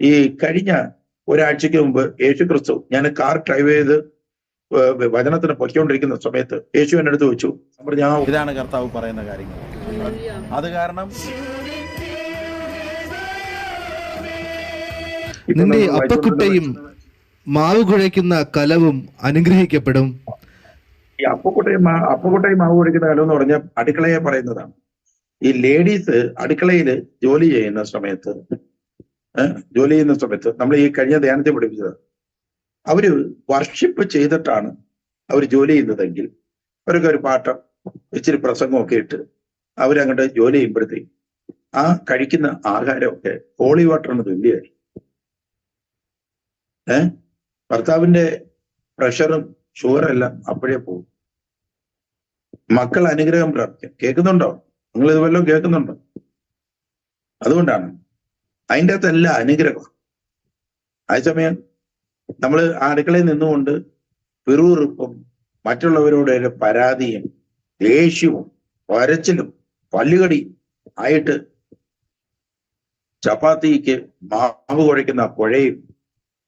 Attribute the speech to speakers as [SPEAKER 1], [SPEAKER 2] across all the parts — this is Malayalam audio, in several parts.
[SPEAKER 1] ഈ കഴിഞ്ഞ ഒരാഴ്ചക്ക് മുമ്പ് യേശു ക്രിസ്തു ഞാൻ കാർ ഡ്രൈവ് ചെയ്ത് വചനത്തിന് പൊയ്ക്കൊണ്ടിരിക്കുന്ന സമയത്ത് യേശു എന്നെ അടുത്ത് വെച്ചു ഞാൻ
[SPEAKER 2] ഇതാണ് കർത്താവ് പറയുന്ന കാര്യങ്ങൾ. അത് കാരണം
[SPEAKER 3] നിന്റെ അപ്പക്കുട്ടയും മാവ് കുഴയ്ക്കുന്ന കലവും അനുഗ്രഹിക്കപ്പെടും.
[SPEAKER 1] ഈ അപ്പക്കുട്ടയും മാ- അപ്പക്കുട്ടയും മാവ് കുഴയ്ക്കുന്ന കലം എന്ന് പറഞ്ഞാൽ അടുക്കളയെ പറയുന്നതാണ്. ഈ ലേഡീസ് അടുക്കളയിൽ ജോലി ചെയ്യുന്ന സമയത്ത് ജോലി ചെയ്യുന്ന സമയത്ത് നമ്മൾ ഈ കഴിഞ്ഞ ധ്യാനത്തെ പഠിപ്പിച്ചത്. അവർ വർഷിപ്പ് ചെയ്തിട്ടാണ് അവർ ജോലി ചെയ്യുന്നതെങ്കിൽ അവരൊക്കെ ഒരു പാട്ടം ഇച്ചിരി പ്രസംഗമൊക്കെ ഇട്ട് അവരങ്ങോട്ട് ജോലി ചെയ്യുമ്പോഴത്തേക്കും ആ കഴിക്കുന്ന ആഹാരമൊക്കെ ഹോളി വാട്ടറിന് തുല്യമായി ഏ? ഭർത്താവിന്റെ പ്രഷറും ഷുഗറും എല്ലാം അപ്പോഴേ പോകും. മക്കൾ അനുഗ്രഹം പ്രാപിക്കും. കേൾക്കുന്നുണ്ടോ? നിങ്ങൾ ഇത് വല്ലതും കേൾക്കുന്നുണ്ടോ? അതുകൊണ്ടാണ് അതിന്റെ അകത്തല്ല അനുഗ്രഹം അതേസമയം നമ്മൾ അടുക്കളയിൽ നിന്നുകൊണ്ട് പിറുറുപ്പും മറ്റുള്ളവരോടൊരു പരാതിയും ദേഷ്യവും വരച്ചിലും പല്ലുകടി ആയിട്ട് ചപ്പാത്തിക്ക് മാവ് കുഴയ്ക്കുന്ന കുഴയും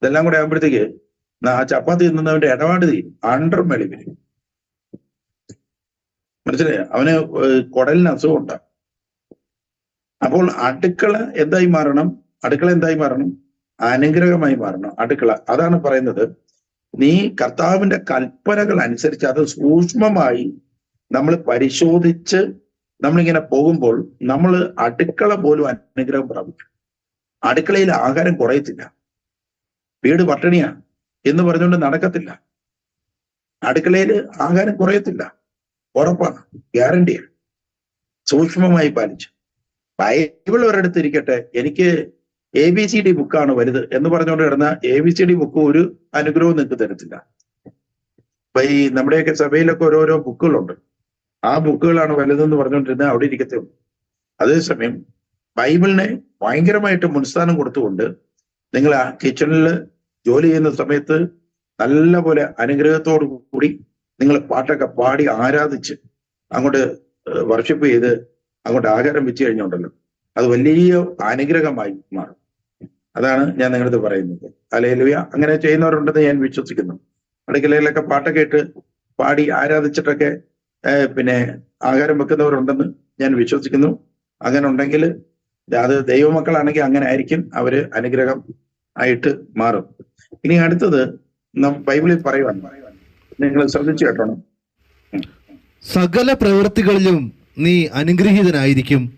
[SPEAKER 1] ഇതെല്ലാം കൂടെ ആകുമ്പോഴത്തേക്ക് ആ ചപ്പാത്തി തിന്നുന്നവന്റെ ഇടപാട് തീരും. അണ്ടർ മെളി വരും മനസ്സിലായോ? അവന് കുടലിന് അസുഖം ഉണ്ടാകും അപ്പോൾ അടുക്കള എന്തായി മാറണം? അടുക്കള എന്തായി മാറണം? അനുഗ്രഹമായി മാറണം. അടുക്കള. അതാണ് പറയുന്നത്. നീ കർത്താവിന്റെ കൽപ്പനകൾ അനുസരിച്ച് അത് സൂക്ഷ്മമായി നമ്മൾ പരിശോധിച്ച് നമ്മളിങ്ങനെ പോകുമ്പോൾ നമ്മൾ അടുക്കള പോലും അനുഗ്രഹം പ്രാപിക്കും. അടുക്കളയിൽ ആഹാരം കുറയത്തില്ല. വീട് പട്ടിണിയാ എന്ന് പറഞ്ഞുകൊണ്ട് നടക്കത്തില്ല. അടുക്കളയിൽ ആഹാരം കുറയത്തില്ല. ഉറപ്പാണ്. ഗ്യാരണ്ടിയാണ് സൂക്ഷ്മമായി പാലിച്ച്. ബൈബിൾ ഒരിടത്ത് ഇരിക്കട്ടെ എനിക്ക് എ ബി സി ഡി ബുക്കാണ് വലുത് എന്ന് പറഞ്ഞുകൊണ്ട് കിടന്ന A B C D book ഒരു അനുഗ്രഹവും നിങ്ങൾക്ക് തരത്തില്ല. അപ്പൊ ഈ നമ്മുടെയൊക്കെ സഭയിലൊക്കെ ഓരോരോ ബുക്കുകളുണ്ട്. ആ ബുക്കുകളാണ് വലുതെന്ന് പറഞ്ഞുകൊണ്ടിരുന്ന അവിടെ ഇരിക്കത്തേ അതേസമയം ബൈബിളിനെ ഭയങ്കരമായിട്ട് മുൻസ്ഥാനം കൊടുത്തുകൊണ്ട് നിങ്ങൾ ആ കിച്ചണിൽ ജോലി ചെയ്യുന്ന സമയത്ത് നല്ലപോലെ അനുഗ്രഹത്തോടു കൂടി നിങ്ങൾ പാട്ടൊക്കെ പാടി ആരാധിച്ച് അങ്ങോട്ട് വർഷിപ്പ് ചെയ്ത് അങ്ങോട്ട് ആഹാരം വെച്ച് കഴിഞ്ഞുണ്ടല്ലോ. അത് വലിയ അനുഗ്രഹമായി മാറും. അതാണ് ഞാൻ നിങ്ങളത് പറയുന്നത്. അലേലുയ അങ്ങനെ ചെയ്യുന്നവരുണ്ടെന്ന് ഞാൻ വിശ്വസിക്കുന്നു. അടുക്കളയിലൊക്കെ പാട്ടൊക്കെ കേട്ട് പാടി ആരാധിച്ചിട്ടൊക്കെ പിന്നെ ആഹാരം വെക്കുന്നവരുണ്ടെന്ന് ഞാൻ വിശ്വസിക്കുന്നു. അങ്ങനെ ഉണ്ടെങ്കിൽ അത് ദൈവമക്കളാണെങ്കിൽ അങ്ങനെ ആയിരിക്കും. അവർ അനുഗ്രഹം ആയിട്ട് മാറും. ഇനി അടുത്തത് ബൈബിളിൽ പറയുവാൻ നിങ്ങൾ ശ്രദ്ധിച്ചു കേട്ടോണം.
[SPEAKER 3] സകല പ്രവൃത്തികളിലും നീ അനുഗ്രഹീതനായിരിക്കും.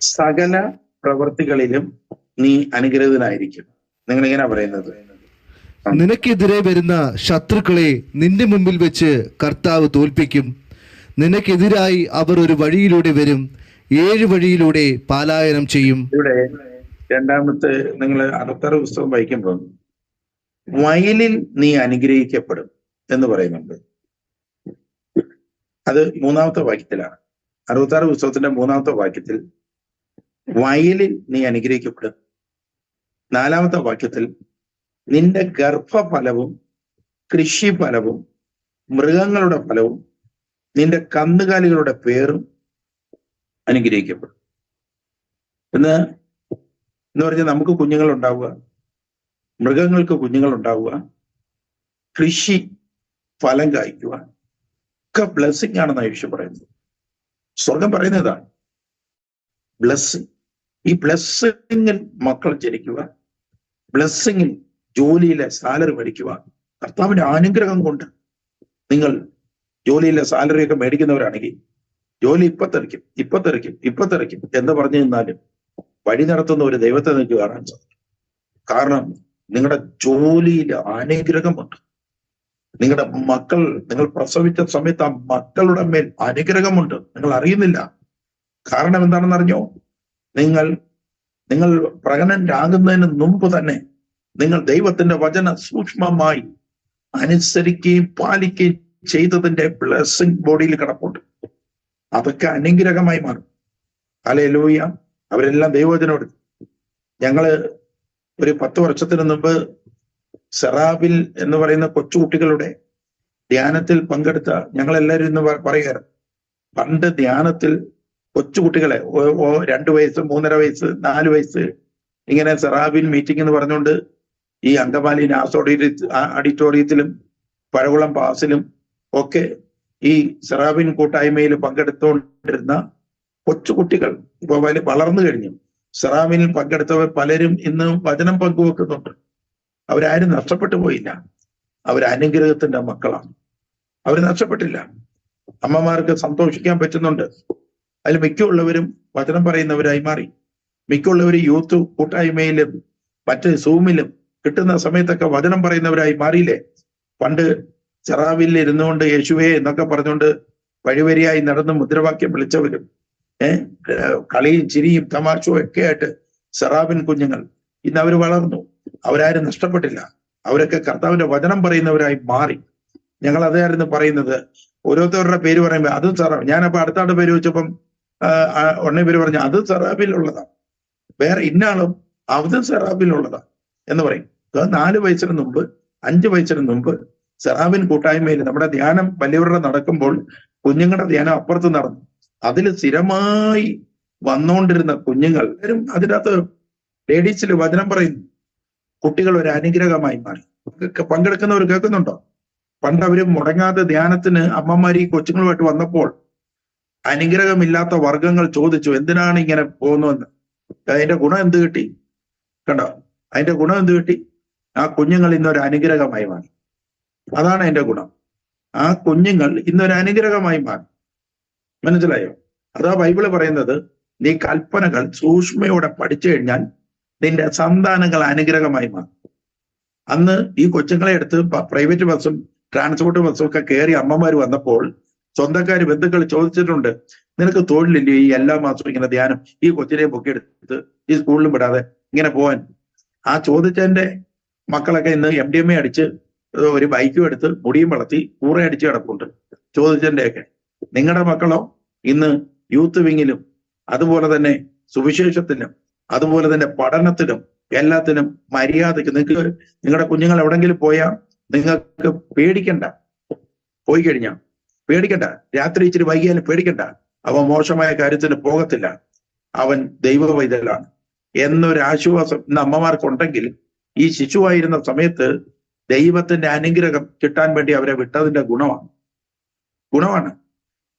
[SPEAKER 1] സകല പ്രവൃത്തികളിലും നീ അനുഗ്രഹീതനായിരിക്കും. നിങ്ങൾ ഇങ്ങനെ പറയുന്നത്.
[SPEAKER 3] നിനക്കെതിരെ വരുന്ന ശത്രുക്കളെ നിന്റെ മുമ്പിൽ വെച്ച് കർത്താവ് തോൽപ്പിക്കും. നിനക്കെതിരായി അവർ ഒരു വഴിയിലൂടെ വരും. ഏഴ് വഴിയിലൂടെ പാലായനം ചെയ്യും.
[SPEAKER 1] ഇവിടെ രണ്ടാമത്തെ നിങ്ങൾ അറുത്താറ് പുസ്തകം വായിക്കുമ്പോൾ വയലിൽ നീ അനുഗ്രഹിക്കപ്പെടും എന്ന് പറയുന്നുണ്ട്. അത് മൂന്നാമത്തെ വാക്യത്തിലാണ്. അറുപത്താറ് പുസ്തകത്തിന്റെ മൂന്നാമത്തെ വാക്യത്തിൽ വയലിൽ നീ അനുഗ്രഹിക്കപ്പെടും. നാലാമത്തെ വാക്യത്തിൽ നിന്റെ ഗർഭഫലവും കൃഷിഫലവും മൃഗങ്ങളുടെ ഫലവും നിന്റെ കന്നുകാലികളുടെ പേരും അനുഗ്രഹിക്കപ്പെടും. എന്ന് എന്ന് പറഞ്ഞാൽ നമുക്ക് കുഞ്ഞുങ്ങൾ ഉണ്ടാവുക മൃഗങ്ങൾക്ക് കുഞ്ഞുങ്ങൾ ഉണ്ടാവുക കൃഷി ഫലം കായ്ക്കുക ഒക്കെ ബ്ലെസ്സിങ് ആണെന്നാണ് യേശു പറയുന്നത്. സ്വർഗം പറയുന്നതാണ് ബ്ലെസ്സിങ് ഈ ബ്ലെസ്സിങ്ങിൽ മക്കൾ ജനിക്കുക ബ്ലെസ്സിങ്ങിൽ ജോലിയിലെ സാലറി മേടിക്കുക കർത്താവിന്റെ അനുഗ്രഹം കൊണ്ട് നിങ്ങൾ ജോലിയിലെ സാലറി ഒക്കെ മേടിക്കുന്നവരാണെങ്കിൽ ജോലി ഇപ്പൊ തെറിക്കും ഇപ്പൊ തെറിക്കും ഇപ്പൊ തെറിക്കും എന്ന് പറഞ്ഞു നിന്നാലും വഴി നടത്തുന്ന ഒരു ദൈവത്തെ നിങ്ങൾക്ക് കാണാൻ സാധിക്കും. കാരണം നിങ്ങളുടെ ജോലിയിൽ അനുഗ്രഹമുണ്ട് നിങ്ങളുടെ മക്കൾ നിങ്ങൾ പ്രസവിച്ച സമയത്ത് ആ മക്കളുടെ മേൽ അനുഗ്രഹമുണ്ട്. നിങ്ങൾ അറിയുന്നില്ല. കാരണം എന്താണെന്ന് അറിഞ്ഞോ? നിങ്ങൾ നിങ്ങൾ പ്രകടനരാകുന്നതിന് മുമ്പ് തന്നെ നിങ്ങൾ ദൈവത്തിന്റെ വചന സൂക്ഷ്മമായി അനുസരിക്കുകയും പാലിക്കുകയും ചെയ്തതിന്റെ ബ്ലെസ്സിങ് ബോഡിയിൽ കിടപ്പുണ്ട്. അതൊക്കെ അനുഗ്രഹമായി മാറും. അല്ലെ ലൂയ അവരെല്ലാം ദൈവവചനോട് ഞങ്ങൾ ഒരു പത്ത് വർഷത്തിന് മുമ്പ് സെറാബിൽ എന്ന് പറയുന്ന കൊച്ചുകുട്ടികളുടെ ധ്യാനത്തിൽ പങ്കെടുത്ത ഞങ്ങളെല്ലാവരും ഇന്ന് പറയുകയാണ്. പണ്ട് ധ്യാനത്തിൽ കൊച്ചുകുട്ടികളെ രണ്ട് വയസ്സ് മൂന്നര വയസ്സ് നാല് വയസ്സ് ഇങ്ങനെ സെറാബിൻ മീറ്റിംഗ് എന്ന് പറഞ്ഞുകൊണ്ട് ഈ അങ്കമാലി നാസ് ഓഡിറ്റോറിയ- ആ- ഓഡിറ്റോറിയത്തിലും പഴകുളം പാസിലും ഒക്കെ ഈ സെറാബിൻ കൂട്ടായ്മയിൽ പങ്കെടുത്തുകൊണ്ടിരുന്ന കൊച്ചുകുട്ടികൾ ഇപ്പൊ വളർന്നു കഴിഞ്ഞു. സെറാബിനിൽ പങ്കെടുത്തവർ പലരും ഇന്ന് വചനം പങ്കുവെക്കുന്നുണ്ട്. അവരാരും നഷ്ടപ്പെട്ടു പോയില്ല. അവർ അനുഗ്രഹത്തിന്റെ മക്കളാണ്. അവർ നഷ്ടപ്പെട്ടില്ല. അമ്മമാർക്ക് സന്തോഷിക്കാൻ പറ്റുന്നുണ്ട്. അതിൽ മിക്കുള്ളവരും വചനം പറയുന്നവരായി മാറി. മിക്കുള്ളവരും യൂത്ത് കൂട്ടായ്മയിലും മറ്റ് സൂമിലും കിട്ടുന്ന സമയത്തൊക്കെ വചനം പറയുന്നവരായി മാറിയില്ലേ? പണ്ട് ചെറാവിൽ ഇരുന്നുകൊണ്ട് യേശുവേ എന്നൊക്കെ പറഞ്ഞുകൊണ്ട് വഴിവരിയായി നടന്ന് മുദ്രാവാക്യം വിളിച്ചവരും ഏഹ് കളിയും ചിരിയും തമാശയും ഒക്കെ ആയിട്ട് സെറാബിൻ കുഞ്ഞുങ്ങൾ ഇന്ന് അവർ വളർന്നു. അവരാരും നഷ്ടപ്പെട്ടില്ല. അവരൊക്കെ കർത്താവിന്റെ വചനം പറയുന്നവരായി മാറി. ഞങ്ങൾ അതായിരുന്നു പറയുന്നത്. ഓരോരുത്തരുടെ പേര് പറയുമ്പോൾ അതും സെറാബ് ഞാനപ്പോ അടുത്താണ്ട് പേര് വെച്ചപ്പം ഉടനെ പേര് പറഞ്ഞു അത് സറാബിലുള്ളതാണ് വേറെ ഇന്നാളും അതും സറാബിലുള്ളതാണ് എന്ന് പറയും. നാല് വയസ്സിന് മുമ്പ് അഞ്ച് വയസ്സിന് മുമ്പ് സെറാബിൻ കൂട്ടായ്മയിൽ നമ്മുടെ ധ്യാനം വലിയവരുടെ നടക്കുമ്പോൾ കുഞ്ഞുങ്ങളുടെ ധ്യാനം അപ്പുറത്ത് നടന്നു. അതിൽ സ്ഥിരമായി വന്നുകൊണ്ടിരുന്ന കുഞ്ഞുങ്ങൾ എല്ലാവരും അതിനകത്ത് ലേഡീസിൽ വചനം പറയുന്നു. കുട്ടികൾ ഒരു അനുഗ്രഹമായി മാറി. പങ്കെടുക്കുന്നവർ കേൾക്കുന്നുണ്ടോ? പണ്ട് അവർ മുടങ്ങാതെ ധ്യാനത്തിന് അമ്മമാർ ഈ കൊച്ചുങ്ങളുമായിട്ട് വന്നപ്പോൾ അനുഗ്രഹമില്ലാത്ത വർഗങ്ങൾ ചോദിച്ചു എന്തിനാണ് ഇങ്ങനെ പോകുന്നതെന്ന്? അതിന്റെ ഗുണം എന്ത് കിട്ടി? കണ്ടോ? അതിന്റെ ഗുണം എന്ത് കിട്ടി? ആ കുഞ്ഞുങ്ങൾ ഇന്നൊരു അനുഗ്രഹമായി മാറി. അതാണ് അതിന്റെ ഗുണം. ആ കുഞ്ഞുങ്ങൾ ഇന്നൊരു അനുഗ്രഹമായി മാറി. മനസ്സിലായോ? അതാ ബൈബിൾ പറയുന്നത് നീ കൽപ്പനകൾ സൂക്ഷ്മയോടെ പഠിച്ചു കഴിഞ്ഞാൽ നിന്റെ സന്താനങ്ങൾ അനുഗ്രഹമായി മാറും. അന്ന് ഈ കൊച്ചുങ്ങളെ എടുത്ത് പ്രൈവറ്റ് ബസ്സും ട്രാൻസ്പോർട്ട് ബസ്സും ഒക്കെ കയറി അമ്മമാർ വന്നപ്പോൾ സ്വന്തക്കാർ ബന്ധുക്കൾ ചോദിച്ചിട്ടുണ്ട് നിനക്ക് തൊഴിലില്ലേ? ഈ എല്ലാ മാസവും ഇങ്ങനെ ധ്യാനം ഈ കൊച്ചിനെ പൊക്കിയെടുത്ത് ഈ സ്കൂളിലും വിടാതെ ഇങ്ങനെ പോവാൻ. ആ ചോദിച്ചതിന്റെ മക്കളൊക്കെ ഇന്ന് എം ഡി എം എ അടിച്ച് ഒരു ബൈക്കും എടുത്ത് മുടിയും വളർത്തി കൂറ അടിച്ച് കിടപ്പുണ്ട്. ചോദിച്ചതിന്റെയൊക്കെ നിങ്ങളുടെ മക്കളോ ഇന്ന് യൂത്ത് വിങ്ങിലും അതുപോലെ തന്നെ സുവിശേഷത്തിലും അതുപോലെ തന്നെ പഠനത്തിനും എല്ലാത്തിനും മര്യാദയ്ക്ക് നിങ്ങൾക്ക് നിങ്ങളുടെ കുഞ്ഞുങ്ങൾ എവിടെങ്കിലും പോയാൽ നിങ്ങൾക്ക് പേടിക്കണ്ട. പോയി കഴിഞ്ഞാൽ പേടിക്കണ്ട. രാത്രി ഇച്ചിരി വൈകിയാലും പേടിക്കണ്ട. അവൻ മോശമായ കാര്യത്തിന് പോകത്തില്ല. അവൻ ദൈവ വൈതലാണ് എന്നൊരു ആശ്വാസം ഇന്ന് അമ്മമാർക്കുണ്ടെങ്കിൽ ഈ ശിശുവായിരുന്ന സമയത്ത് ദൈവത്തിന്റെ അനുഗ്രഹം കിട്ടാൻ വേണ്ടി അവരെ വിട്ടതിന്റെ ഗുണമാണ്. ഗുണമാണ്.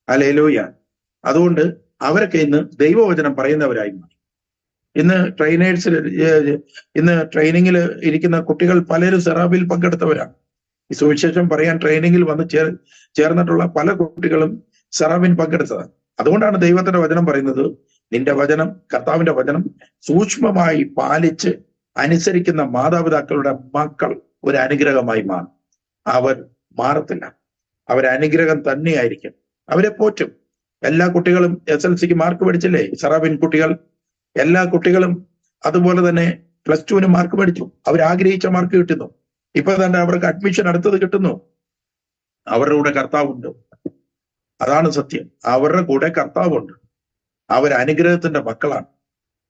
[SPEAKER 1] അലേലോയ അതുകൊണ്ട് അവരൊക്കെ ഇന്ന് ദൈവവചനം പറയുന്നവരായി മാറി. ഇന്ന് ട്രെയിനേഴ്സിൽ ഇന്ന് ട്രെയിനിങ്ങിൽ ഇരിക്കുന്ന കുട്ടികൾ പലരും സെറാബിൽ പങ്കെടുത്തവരാണ്. ഈ സുവിശേഷം പറയാൻ ട്രെയിനിങ്ങിൽ വന്ന് ചേർ ചേർന്നിട്ടുള്ള പല കുട്ടികളും സെറാബിൻ പങ്കെടുത്തതാണ്. അതുകൊണ്ടാണ് ദൈവത്തിന്റെ വചനം പറയുന്നത് നിന്റെ വചനം കർത്താവിന്റെ വചനം സൂക്ഷ്മമായി പാലിച്ച് അനുസരിക്കുന്ന മാതാപിതാക്കളുടെ മക്കൾ ഒരു അനുഗ്രഹമായി മാറും. അവർ മാറത്തില്ല. അവർ അനുഗ്രഹം തന്നെയായിരിക്കും. അവരെ പോറ്റും. എല്ലാ കുട്ടികളും എസ് എൽ സിക്ക് മാർക്ക് പഠിച്ചില്ലേ? സെറാബിൻ കുട്ടികൾ എല്ലാ കുട്ടികളും അതുപോലെ തന്നെ പ്ലസ് ടുവിന് മാർക്ക് മേടിച്ചു. അവർ ആഗ്രഹിച്ച മാർക്ക് കിട്ടുന്നു. ഇപ്പൊ തന്നെ അവർക്ക് അഡ്മിഷൻ അടുത്തത് കിട്ടുന്നു. അവരുടെ കൂടെ കർത്താവുണ്ട്. അതാണ് സത്യം. അവരുടെ കൂടെ കർത്താവുണ്ട്. അവർ അനുഗ്രഹത്തിന്റെ മക്കളാണ്.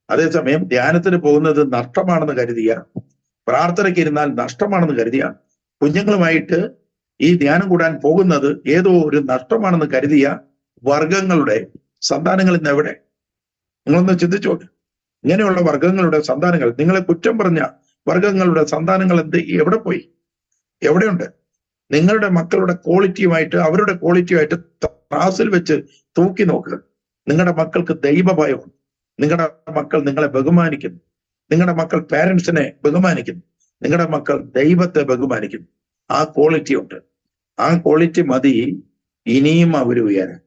[SPEAKER 1] അതേസമയം ധ്യാനത്തിന് പോകുന്നത് നഷ്ടമാണെന്ന് കരുതിയ. പ്രാർത്ഥനയ്ക്ക് ഇരുന്നാൽ നഷ്ടമാണെന്ന് കരുതിയ. കുഞ്ഞുങ്ങളുമായിട്ട് ഈ ധ്യാനം കൂടാൻ പോകുന്നത് ഏതോ ഒരു നഷ്ടമാണെന്ന് കരുതിയ. വർഗങ്ങളുടെ സന്താനങ്ങൾ ഇന്ന് എവിടെ? നിങ്ങളൊന്ന് നോക്ക്. ഇങ്ങനെയുള്ള വർഗങ്ങളുടെ സന്താനങ്ങൾ നിങ്ങളെ കുറ്റം പറഞ്ഞ വർഗങ്ങളുടെ സന്താനങ്ങൾ എന്ത്? എവിടെ പോയി? എവിടെയുണ്ട്? നിങ്ങളുടെ മക്കളുടെ ക്വാളിറ്റിയുമായിട്ട് അവരുടെ ക്വാളിറ്റിയുമായിട്ട് ത്രാസിൽ വെച്ച് തൂക്കി നോക്കുക നിങ്ങളുടെ മക്കൾക്ക് ദൈവഭയമുണ്ട്. നിങ്ങളുടെ മക്കൾ നിങ്ങളെ ബഹുമാനിക്കുന്നു. നിങ്ങളുടെ മക്കൾ പാരന്റ്സിനെ ബഹുമാനിക്കുന്നു. നിങ്ങളുടെ മക്കൾ ദൈവത്തെ ബഹുമാനിക്കുന്നു. ആ ക്വാളിറ്റി ഉണ്ട്. ആ ക്വാളിറ്റി മതി. ഇനിയും അവർ ഉയരാൻ.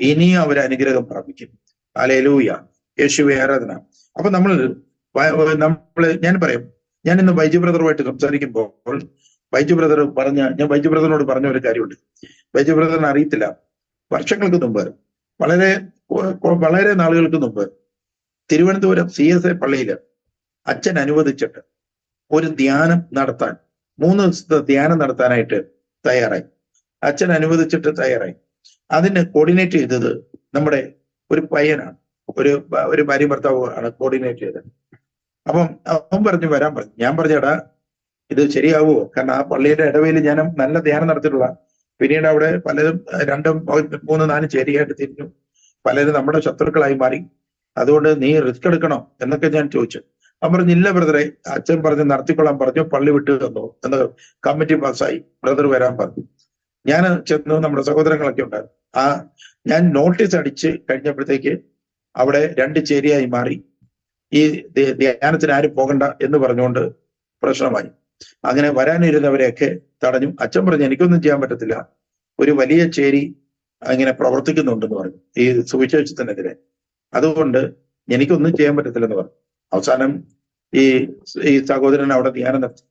[SPEAKER 1] ഇനിയും അവർ അനുഗ്രഹം പ്രാപിക്കും. അലേലൂയ യേശുവെ ആരാധന. അപ്പൊ നമ്മൾ നമ്മൾ ഞാൻ പറയും. ഞാൻ ഇന്ന് ബൈജു ബ്രദറുമായിട്ട് സംസാരിക്കുമ്പോൾ ബൈജു ബ്രദർ പറഞ്ഞ ഞാൻ ബൈജു ബ്രദറിനോട് പറഞ്ഞ ഒരു കാര്യമുണ്ട്. ബൈജു ബ്രദറിനെ അറിയത്തില്ല. വർഷങ്ങൾക്ക് മുമ്പ് വളരെ വളരെ നാളുകൾക്ക് മുമ്പ് തിരുവനന്തപുരം സി എസ് എ പള്ളിയിൽ അച്ഛൻ അനുവദിച്ചിട്ട് ഒരു ധ്യാനം നടത്താൻ മൂന്ന് ദിവസത്തെ ധ്യാനം നടത്താനായിട്ട് തയ്യാറായി. അച്ഛൻ അനുവദിച്ചിട്ട് തയ്യാറായി. അതിന് കോർഡിനേറ്റ് ചെയ്തത് നമ്മുടെ ഒരു പയ്യനാണ്. ഒരു ഒരു ഭാര്യ ഭർത്താവ് ആണ് കോർഡിനേറ്റ് ചെയ്തത്. അപ്പം അവൻ പറഞ്ഞു വരാൻ പറഞ്ഞു. ഞാൻ പറഞ്ഞേടാ ഇത് ശരിയാവുമോ കാരണം ആ പള്ളിയുടെ ഇടവയിൽ ഞാൻ നല്ല ധ്യാനം നടത്തിയിട്ടുള്ള പിന്നീട് അവിടെ പലരും രണ്ടും മൂന്ന് നാലും ചേരിയായിട്ട് തിരിഞ്ഞു. പലരും നമ്മുടെ ശത്രുക്കളായി മാറി. അതുകൊണ്ട് നീ റിസ്ക് എടുക്കണോ? എന്നൊക്കെ ഞാൻ ചോദിച്ചു. അവൻ പറഞ്ഞു ഇല്ല ബ്രദറെ അച്ഛൻ പറഞ്ഞ് നടത്തിക്കൊള്ളാൻ പറഞ്ഞു പള്ളി വിട്ടു തന്നു എന്ന് കമ്മിറ്റി പാസ്സായി ബ്രദർ വരാൻ പറഞ്ഞു. ഞാൻ ചെന്നു നമ്മുടെ സഹോദരങ്ങളൊക്കെ ഉണ്ടായിരുന്നു. ആ ഞാൻ നോട്ടീസ് അടിച്ച് കഴിഞ്ഞപ്പോഴത്തേക്ക് അവിടെ രണ്ട് ചേരിയായി മാറി. ഈ ധ്യ- ധ്യാനത്തിന് ആരും പോകണ്ട എന്ന് പറഞ്ഞുകൊണ്ട് പ്രശ്നമായി. അങ്ങനെ വരാനിരുന്നവരെയൊക്കെ തടഞ്ഞു. അച്ഛൻ പറഞ്ഞു എനിക്കൊന്നും ചെയ്യാൻ പറ്റത്തില്ല. ഒരു വലിയ ചേരി അങ്ങനെ പ്രവർത്തിക്കുന്നുണ്ടെന്ന് പറഞ്ഞു. ഈ സുവിശേഷത്തിനെതിരെ അതുകൊണ്ട് എനിക്കൊന്നും ചെയ്യാൻ പറ്റത്തില്ലെന്ന് പറഞ്ഞു. അവസാനം ഈ ഈ സഹോദരൻ അവിടെ ധ്യാനം നടത്തി.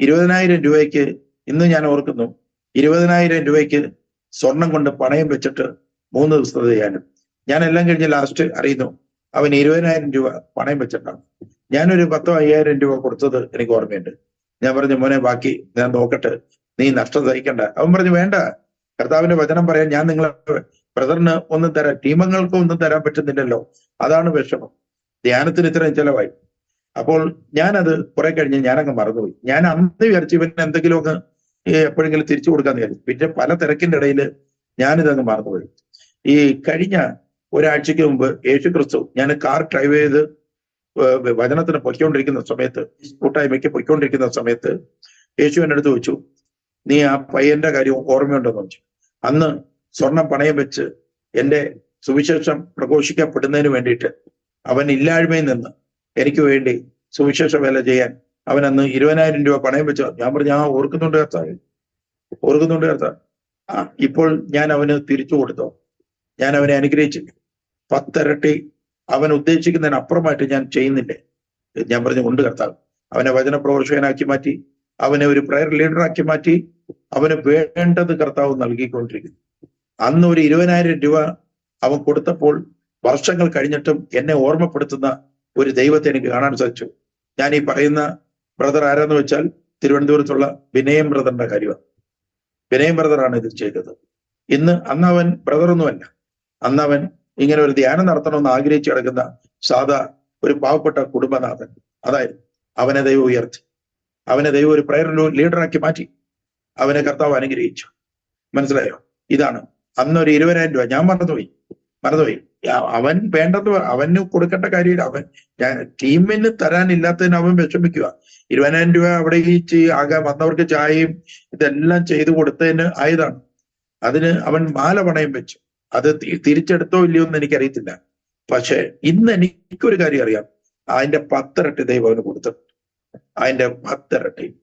[SPEAKER 1] ഇരുപതിനായിരം രൂപയ്ക്ക് ഇന്ന് ഞാൻ ഓർക്കുന്നു. ഇരുപതിനായിരം രൂപയ്ക്ക് സ്വർണം കൊണ്ട് പണയം വെച്ചിട്ട് മൂന്ന് ദിവസത്തെ ധ്യാനം. ഞാൻ എല്ലാം കഴിഞ്ഞ് ലാസ്റ്റ് അറിയുന്നു. അവൻ ഇരുപതിനായിരം രൂപ പണയം വെച്ചിട്ടാണ്. ഞാനൊരു പത്തോ അയ്യായിരം രൂപ കൊടുത്തത് എനിക്ക് ഓർമ്മയുണ്ട്. ഞാൻ പറഞ്ഞു മോനെ ബാക്കി ഞാൻ നോക്കട്ടെ. നീ നഷ്ടം സഹിക്കണ്ട. അവൻ പറഞ്ഞു വേണ്ട. കർത്താവിന്റെ വചനം പറയാൻ ഞാൻ നിങ്ങളെ ബ്രദറിന് ഒന്നും തരാം ടീമങ്ങൾക്ക് ഒന്നും തരാൻ പറ്റുന്നില്ലല്ലോ. അതാണ് വിഷമം. ധ്യാനത്തിന് ഇത്രയും ചെലവായി. അപ്പോൾ ഞാനത് കുറെ കഴിഞ്ഞ് ഞാനങ്ങ് മറന്നുപോയി. ഞാൻ അന്ന് വിചാരിച്ചു ഇവന് എന്തെങ്കിലുമൊക്കെ എപ്പോഴെങ്കിലും തിരിച്ചു കൊടുക്കാന്ന് വിചാരിച്ചു. പിന്നെ പല തിരക്കിന്റെ ഇടയിൽ ഞാനിതങ്ങ് മറന്നുപോയി. ഈ കഴിഞ്ഞ ഒരാഴ്ചക്ക് മുമ്പ് യേശു ക്രിസ്തു ഞാൻ കാർ ഡ്രൈവ് ചെയ്ത് വചനത്തിന് പൊയ്ക്കൊണ്ടിരിക്കുന്ന സമയത്ത് കൂട്ടായ്മയ്ക്ക് പൊയ്ക്കൊണ്ടിരിക്കുന്ന സമയത്ത് യേശു എന്റെ അടുത്ത് ചോദിച്ചു നീ ആ പയ്യന്റെ കാര്യം ഓർമ്മയുണ്ടെന്ന് ചോദിച്ചു. അന്ന് സ്വർണം പണയം വെച്ച് എന്റെ സുവിശേഷം പ്രഘോഷിക്കപ്പെടുന്നതിന് വേണ്ടിയിട്ട് അവൻ ഇല്ലായ്മയിൽ നിന്ന് എനിക്ക് വേണ്ടി സുവിശേഷ വേല ചെയ്യാൻ അവൻ അന്ന് ഇരുപതിനായിരം രൂപ പണയം വെച്ചു ഞാൻ പറഞ്ഞു ആ ഓർക്കുന്നുണ്ട് കർത്താവ്. ഓർക്കുന്നുണ്ട് കർത്താവ്. ആ ഇപ്പോൾ ഞാൻ അവന് തിരിച്ചു കൊടുത്തോ? ഞാൻ അവനെ അനുഗ്രഹിച്ചില്ല. പത്തിരട്ടി അവൻ ഉദ്ദേശിക്കുന്നതിന് അപ്പുറമായിട്ട് ഞാൻ ചെയ്യുന്നില്ലേ? ഞാൻ പറഞ്ഞു ഉണ്ട് കർത്താവ്. അവനെ വചന പ്രവർത്തകനാക്കി മാറ്റി അവനെ ഒരു പ്രയർ ലീഡറാക്കി മാറ്റി അവന് വേണ്ടത് കർത്താവ് നൽകിക്കൊണ്ടിരിക്കുന്നു. അന്ന് ഒരു ഇരുപതിനായിരം രൂപ അവൻ കൊടുത്തപ്പോൾ വർഷങ്ങൾ കഴിഞ്ഞിട്ടും എന്നെ ഓർമ്മപ്പെടുത്തുന്ന ഒരു ദൈവത്തെ എനിക്ക് കാണാൻ സാധിച്ചു. ഞാൻ ഈ പറയുന്ന ബ്രദർ ആരാന്ന് വെച്ചാൽ തിരുവനന്തപുരത്തുള്ള വിനയം ബ്രദറിന്റെ കാര്യമാണ്. വിനയം ബ്രദറാണ് ഇത് ചെയ്തത്. ഇന്ന് അന്ന് അവൻ ബ്രദറൊന്നുമല്ല അന്ന് അവൻ ഇങ്ങനെ ഒരു ധ്യാനം നടത്തണമെന്ന് ആഗ്രഹിച്ചു കിടക്കുന്ന സാധാ ഒരു പാവപ്പെട്ട കുടുംബനാഥൻ. അതായത് അവനെ ദൈവം ഉയർത്തി. അവനെ ദൈവം ഒരു പ്രയർ ലീഡറാക്കി മാറ്റി. അവനെ കർത്താവ് അനുഗ്രഹിച്ചു. മനസ്സിലായോ? ഇതാണ് അന്നൊരു ഇരുപതിനായിരം രൂപ. ഞാൻ മറന്നുപോയി. മറന്നുപോയി. അവൻ വേണ്ടത് അവന് കൊടുക്കേണ്ട കാര്യമില്ല. അവൻ ഞാൻ ടീമിന് തരാനില്ലാത്തതിന് അവൻ വിഷമിക്കുക. ഇരുപതിനായിരം രൂപ അവിടെ ഈ ആകെ വന്നവർക്ക് ചായയും ഇതെല്ലാം ചെയ്തു കൊടുത്തതിന് ആയതാണ്. അതിന് അവൻ മാല പണയം വെച്ചു. അത് തിരിച്ചെടുത്തോ ഇല്ലയോ എന്ന് എനിക്കറിയത്തില്ല. പക്ഷെ ഇന്ന് എനിക്കൊരു കാര്യം അറിയാം. അതിന്റെ പത്തിരട്ടി ദൈവം അവന് കൊടുത്തു. അതിന്റെ പത്തിരട്ടി.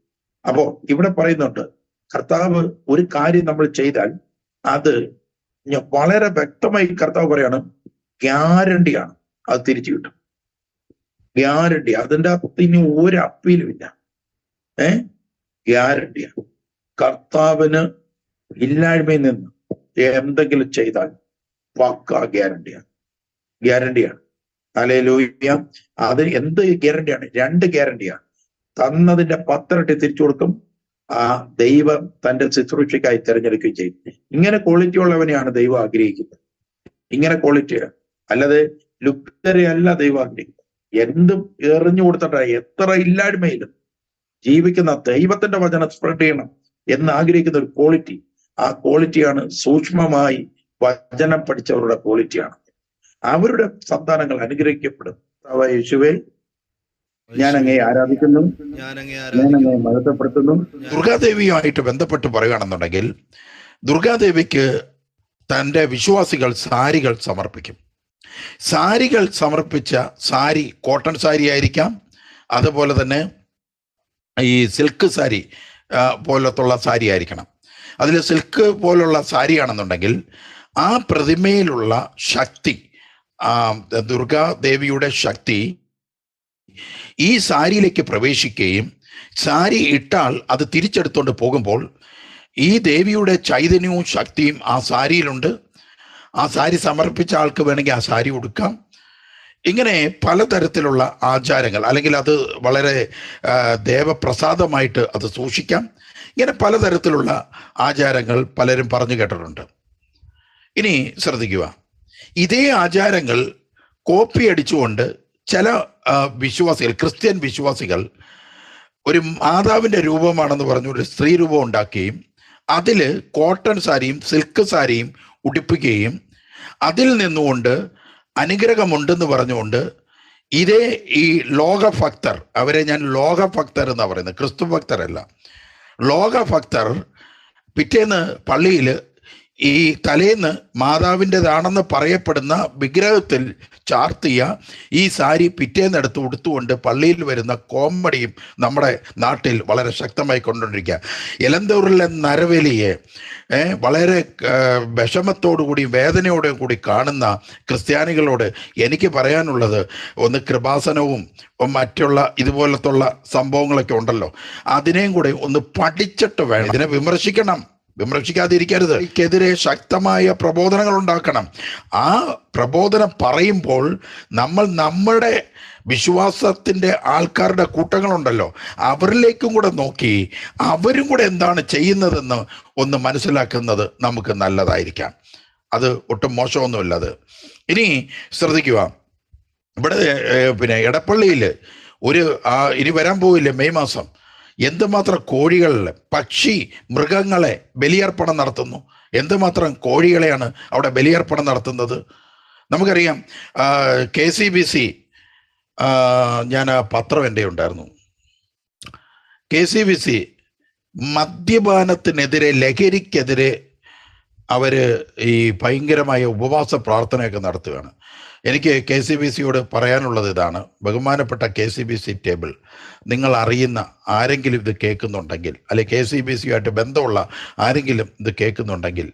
[SPEAKER 1] അപ്പോ ഇവിടെ പറയുന്നുണ്ട് കർത്താവ് ഒരു കാര്യം നമ്മൾ ചെയ്താൽ അത് വളരെ വ്യക്തമായി കർത്താവ് പറയാണ് ഗ്യാരണ്ടിയാണ്. അത് തിരിച്ചു കിട്ടും. ഗ്യാരണ്ടി. അതിന്റെ അകത്ത് ഇനി ഒരു അപ്പീലും ഇല്ല. ഏ? ഗ്യാരണ്ടിയാണ്. കർത്താവിന് ഇല്ലായ്മയിൽ നിന്ന് എന്തെങ്കിലും ചെയ്താൽ പക്ക ഗ്യാരണ്ടിയാണ് ഗ്യാരണ്ടിയാണ് അലയിലൂയ അത് എന്ത് ഗ്യാരണ്ടിയാണ് രണ്ട് ഗ്യാരണ്ടിയാണ് തന്നതിന്റെ പത്തിരട്ടി തിരിച്ചു കൊടുക്കും. ആ ദൈവം തന്റെ ശുശ്രൂഷയ്ക്കായി തിരഞ്ഞെടുക്കുകയും ചെയ്യും. ഇങ്ങനെ ക്വാളിറ്റി ഉള്ളവനെയാണ് ദൈവം ആഗ്രഹിക്കുന്നത്. ഇങ്ങനെ ക്വാളിറ്റി അല്ലാതെ ലുപ്തരെ അല്ല ദൈവം ആഗ്രഹിക്കുന്നത്. എന്തും എറിഞ്ഞു കൊടുത്തിട്ട് എത്ര ഇല്ലായ്മയിലും ജീവിക്കുന്ന ദൈവത്തിന്റെ വചനം സ്പ്രെഡ് ചെയ്യണം എന്ന് ആഗ്രഹിക്കുന്ന ഒരു ക്വാളിറ്റി ആ ക്വാളിറ്റിയാണ് സൂക്ഷ്മമായി വചനം പഠിച്ചവരുടെ ക്വാളിറ്റിയാണ്. അവരുടെ സന്താനങ്ങൾ അനുഗ്രഹിക്കപ്പെടും. യേശുവേ ഞാൻ അങ്ങേ ആരാധിക്കുന്നു.
[SPEAKER 3] ഞാൻ അങ്ങേ
[SPEAKER 1] മഹത്വപ്പെടുത്തുന്നു.
[SPEAKER 4] ദുർഗാദേവിയുമായിട്ട് ബന്ധപ്പെട്ട് പറയുകയാണെന്നുണ്ടെങ്കിൽ ദുർഗാദേവിക്ക് തന്റെ വിശ്വാസികൾ സാരികൾ സമർപ്പിക്കും. സാരികൾ സമർപ്പിച്ച സാരി കോട്ടൺ സാരി ആയിരിക്കാം. അതുപോലെ തന്നെ ഈ സിൽക്ക് സാരി പോലത്തുള്ള സാരി ആയിരിക്കണം. അതിൽ സിൽക്ക് പോലുള്ള സാരിയാണെന്നുണ്ടെങ്കിൽ ആ പ്രതിമയിലുള്ള ശക്തി ദുർഗാദേവിയുടെ ശക്തി ഈ സാരിയിലേക്ക് പ്രവേശിക്കുകയും സാരി ഇട്ടാൽ അത് തിരിച്ചെടുത്തുകൊണ്ട് പോകുമ്പോൾ ഈ ദേവിയുടെ ചൈതന്യവും ശക്തിയും ആ സാരിയിലുണ്ട്. ആ സാരി സമർപ്പിച്ച ആൾക്ക് വേണമെങ്കിൽ ആ സാരി ഉടുക്കാം. ഇങ്ങനെ പലതരത്തിലുള്ള ആചാരങ്ങൾ അല്ലെങ്കിൽ അത് വളരെ ദേവപ്രസാദമായിട്ട് അത് സൂക്ഷിക്കാം. ഇങ്ങനെ പലതരത്തിലുള്ള ആചാരങ്ങൾ പലരും പറഞ്ഞു കേട്ടിട്ടുണ്ട്. ഇനി ശ്രദ്ധിക്കുക. ഇതേ ആചാരങ്ങൾ കോപ്പി അടിച്ചുകൊണ്ട് ചില വിശ്വാസികൾ ക്രിസ്ത്യൻ വിശ്വാസികൾ ഒരു മാതാവിന്റെ രൂപമാണെന്ന് പറഞ്ഞു ഒരു സ്ത്രീ രൂപം ഉണ്ടാക്കുകയും അതിൽ കോട്ടൺ സാരിയും സിൽക്ക് സാരിയും ഉടുപ്പിക്കുകയും അതിൽ നിന്നുകൊണ്ട് അനുഗ്രഹമുണ്ടെന്ന് പറഞ്ഞുകൊണ്ട് ഇതേ ഈ ലോകഭക്തർ അവരെ ഞാൻ ലോകഭക്തർ എന്നാണ് പറയുന്നത് ക്രിസ്തു ഭക്തരല്ല ലോകഭക്തർ പിറ്റേന്ന് പള്ളിയിൽ ഈ തലേന്ന് മാതാവിന്റെതാണെന്ന് പറയപ്പെടുന്ന വിഗ്രഹത്തിൽ ചാർത്തിയ ഈ സാരി പിറ്റേന്നെടുത്ത് ഉടുത്തുകൊണ്ട് പള്ളിയിൽ വരുന്ന കോമഡിയും നമ്മുടെ നാട്ടിൽ വളരെ ശക്തമായി കൊണ്ടുകൊണ്ടിരിക്കുക എലന്തൂറിലെ നരവലിയെ വളരെ വിഷമത്തോടുകൂടി വേദനയോടും കൂടി കാണുന്ന ക്രിസ്ത്യാനികളോട് എനിക്ക് പറയാനുള്ളത് ഒന്ന് കൃപാസനവും മറ്റുള്ള ഇതുപോലത്തുള്ള സംഭവങ്ങളൊക്കെ ഉണ്ടല്ലോ. അതിനെയും കൂടെ ഒന്ന് പഠിച്ചിട്ട് വേണം. ഇതിനെ വിമർശിക്കണം. വിമർശിക്കാതിരിക്കരുത്. എനിക്കെതിരെ ശക്തമായ പ്രബോധനങ്ങൾ ഉണ്ടാക്കണം. ആ പ്രബോധനം പറയുമ്പോൾ നമ്മൾ നമ്മുടെ വിശ്വാസത്തിന്റെ ആൾക്കാരുടെ കൂട്ടങ്ങളുണ്ടല്ലോ അവരിലേക്കും കൂടെ നോക്കി അവരും കൂടെ എന്താണ് ചെയ്യുന്നതെന്ന് ഒന്ന് മനസ്സിലാക്കുന്നത് നമുക്ക് നല്ലതായിരിക്കാം. അത് ഒട്ടും മോശമൊന്നുമില്ല അത്. ഇനി ശ്രദ്ധിക്കുക. ഇവിടെ പിന്നെ എടപ്പള്ളിയിൽ ഒരു ഇനി വരാൻ പോവില്ലേ മെയ് മാസം. എന്തുമാത്രം കോഴികൾ പക്ഷി മൃഗങ്ങളെ ബലിയർപ്പണം നടത്തുന്നു? എന്തുമാത്രം കോഴികളെയാണ് അവിടെ ബലിയർപ്പണം നടത്തുന്നത്? നമുക്കറിയാം കെ സി ബി സി ഞാൻ പത്രം എന്റെ ഉണ്ടായിരുന്നു. കെ സി ബി സി മദ്യപാനത്തിനെതിരെ ലഹരിക്കെതിരെ അവർ ഈ ഭയങ്കരമായ ഉപവാസ പ്രാർത്ഥനയൊക്കെ നടത്തുകയാണ്. എനിക്ക് കെ സി ബി സിയോട് പറയാനുള്ളത് ഇതാണ്. ബഹുമാനപ്പെട്ട K C B C table നിങ്ങൾ അറിയുന്ന ആരെങ്കിലും ഇത് കേൾക്കുന്നുണ്ടെങ്കിൽ അല്ലെ കെ സി ബി സിയുമായിട്ട് ബന്ധമുള്ള ആരെങ്കിലും ഇത് കേൾക്കുന്നുണ്ടെങ്കിൽ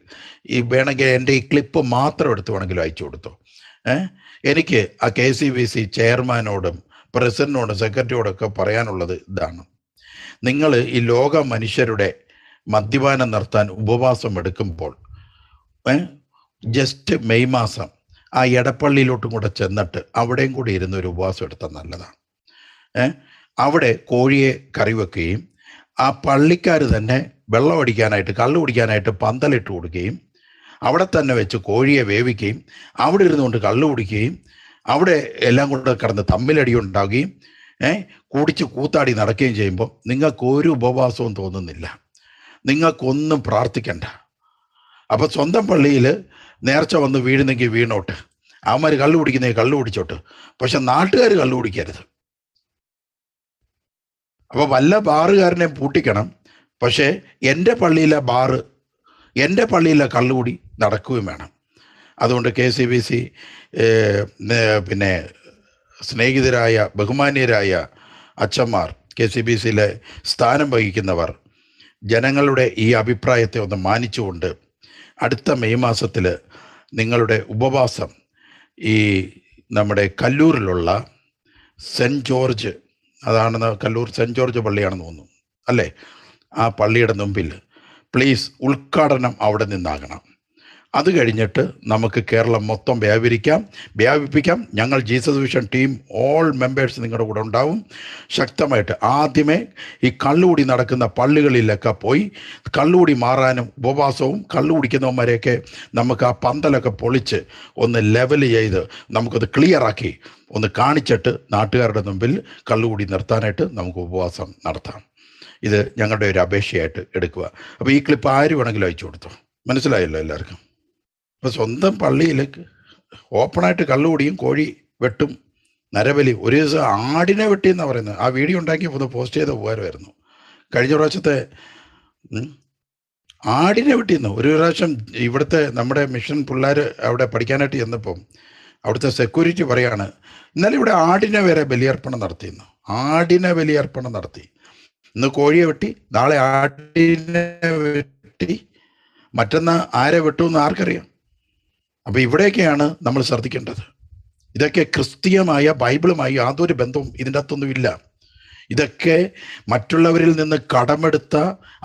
[SPEAKER 4] ഈ വേണമെങ്കിൽ എന്റെ ഈ ക്ലിപ്പ് മാത്രം എടുത്ത് വേണമെങ്കിലും അയച്ചു കൊടുത്തു? എനിക്ക് ആ കെ സി ബി സി ചെയർമാനോടും പ്രസിഡന്റിനോടും സെക്രട്ടറിയോടും ഒക്കെ പറയാനുള്ളത് ഇതാണ്. നിങ്ങൾ ഈ ലോക മനുഷ്യരുടെ മദ്യപാനം നിർത്താൻ ഉപവാസം എടുക്കുമ്പോൾ ജസ്റ്റ് മെയ് മാസം ആ എടപ്പള്ളിയിലോട്ടും കൂടെ ചെന്നിട്ട് അവിടെയും കൂടി ഇരുന്ന് ഒരു ഉപവാസം എടുത്താൽ നല്ലതാണ്. അവിടെ കോഴിയെ കറി വെക്കുകയും ആ പള്ളിക്കാർ തന്നെ വെള്ളം അടിക്കാനായിട്ട് കള്ളു കുടിക്കാനായിട്ട് പന്തലിട്ട് കൊടുക്കുകയും അവിടെ തന്നെ വെച്ച് കോഴിയെ വേവിക്കുകയും അവിടെ ഇരുന്നുകൊണ്ട് കള്ളു കുടിക്കുകയും അവിടെ എല്ലാം കൂടെ കിടന്ന് തമ്മിലടി ഉണ്ടാവുകയും ഏ? കുടിച്ച് കൂത്താടി നടക്കുകയും ചെയ്യുമ്പോൾ നിങ്ങൾക്ക് ഒരു ഉപവാസവും തോന്നുന്നില്ല. നിങ്ങൾക്കൊന്നും പ്രാർത്ഥിക്കണ്ട. അപ്പോൾ സ്വന്തം പള്ളിയിൽ നേർച്ച വന്ന് വീഴുന്നെങ്കിൽ വീണോട്ട്. അവന്മാർ കള്ളു കുടിക്കുന്നേ കള്ളു കുടിച്ചോട്ട്. പക്ഷെ നാട്ടുകാർ കള്ളു കുടിക്കരുത്. അപ്പൊ വല്ല ബാറുകാരനെ പൂട്ടിക്കണം. പക്ഷേ എന്റെ പള്ളിയിലെ ബാറ് എന്റെ പള്ളിയിലെ കള്ളുകൂടി നടക്കുകയും വേണം. അതുകൊണ്ട് കെ സി ബി സി പിന്നെ സ്നേഹിതരായ ബഹുമാന്യരായ അച്ഛന്മാർ കെ സി ബി സിയിലെ സ്ഥാനം വഹിക്കുന്നവർ ജനങ്ങളുടെ ഈ അഭിപ്രായത്തെ ഒന്ന് മാനിച്ചുകൊണ്ട് അടുത്ത മെയ് മാസത്തിൽ നിങ്ങളുടെ ഉപവാസം ഈ നമ്മുടെ കല്ലൂരിലുള്ള സെന്റ് ജോർജ് അതാണ് കല്ലൂർ സെന്റ് ജോർജ് പള്ളിയാണെന്ന് തോന്നുന്നു അല്ലേ? ആ പള്ളിയുടെ മുമ്പിൽ പ്ലീസ് ഉദ്ഘാടനം അവിടെ നിന്നാകണം. അത് കഴിഞ്ഞിട്ട് നമുക്ക് കേരളം മൊത്തം വ്യാപരിക്കാം വ്യാപിപ്പിക്കാം. ഞങ്ങൾ Jesus vision team all members നിങ്ങളുടെ കൂടെ ഉണ്ടാവും. ശക്തമായിട്ട് ആദ്യമേ ഈ കള്ളുകൂടി നടക്കുന്ന പള്ളികളിലൊക്കെ പോയി കള്ളുകൂടി മാറാനും ഉപവാസവും കള്ളു കുടിക്കുന്നവന്മാരെയൊക്കെ നമുക്ക് ആ പന്തലൊക്കെ പൊളിച്ച് ഒന്ന് ലെവൽ ചെയ്ത് നമുക്കത് ക്ലിയറാക്കി ഒന്ന് കാണിച്ചിട്ട് നാട്ടുകാരുടെ മുമ്പിൽ കള്ളുകൂടി നിർത്താനായിട്ട് നമുക്ക് ഉപവാസം നടത്താം. ഇത് ഞങ്ങളുടെ ഒരു അപേക്ഷയായിട്ട് എടുക്കുക. അപ്പോൾ ഈ ക്ലിപ്പ് ആര് വേണമെങ്കിലും അയച്ചു കൊടുത്തു? മനസ്സിലായല്ലോ എല്ലാവർക്കും. അപ്പോൾ സ്വന്തം പള്ളിയിലേക്ക് ഓപ്പണായിട്ട് കള്ളുകൂടിയും കോഴി വെട്ടും നരബലി ഒരു ദിവസം ആടിനെ വെട്ടി എന്നാണ് പറയുന്നത്. ആ വീഡിയോ ഉണ്ടാക്കി ഒന്ന് പോസ്റ്റ് ചെയ്ത ഉപകാരമായിരുന്നു. കഴിഞ്ഞ പ്രാവശ്യത്തെ ആടിനെ വെട്ടിയെന്ന് ഒരു പ്രാവശ്യം ഇവിടുത്തെ നമ്മുടെ മിഷൻ പിള്ളേർ അവിടെ പഠിക്കാനായിട്ട് ചെന്നപ്പം അവിടുത്തെ സെക്യൂരിറ്റി പറയാണ് ഇന്നലെ ഇവിടെ ആടിനെ വരെ ബലിയർപ്പണം നടത്തിയെന്ന്. ആടിനെ ബലിയർപ്പണം നടത്തി. ഇന്ന് കോഴിയെ വെട്ടി നാളെ ആടിനെ വെട്ടി. മറ്റന്നാ ആരെ വെട്ടുമെന്ന് ആർക്കറിയാം? അപ്പൊ ഇവിടെയൊക്കെയാണ് നമ്മൾ ശ്രദ്ധിക്കേണ്ടത്. ഇതൊക്കെ ക്രിസ്തീയമായ ബൈബിളുമായി യാതൊരു ബന്ധവും ഇതിന്റെ അകത്തൊന്നും ഇല്ല ഇതൊക്കെ മറ്റുള്ളവരിൽ നിന്ന് കടമെടുത്ത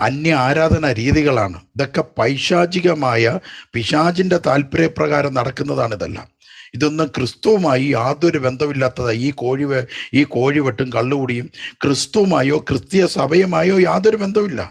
[SPEAKER 4] അന്യ ആരാധന രീതികളാണ്. ഇതൊക്കെ പൈശാചികമായ പിശാചിന്റെ താല്പര്യപ്രകാരം നടക്കുന്നതാണ് ഇതെല്ലാം ഇതൊന്നും ക്രിസ്തുവുമായി യാതൊരു ബന്ധമില്ലാത്തതായി ഈ കോഴി ഈ കോഴിവെട്ടും കള്ളുകൂടിയും ക്രിസ്തുവുമായോ ക്രിസ്തീയ സഭയുമായോ യാതൊരു ബന്ധവുമില്ല.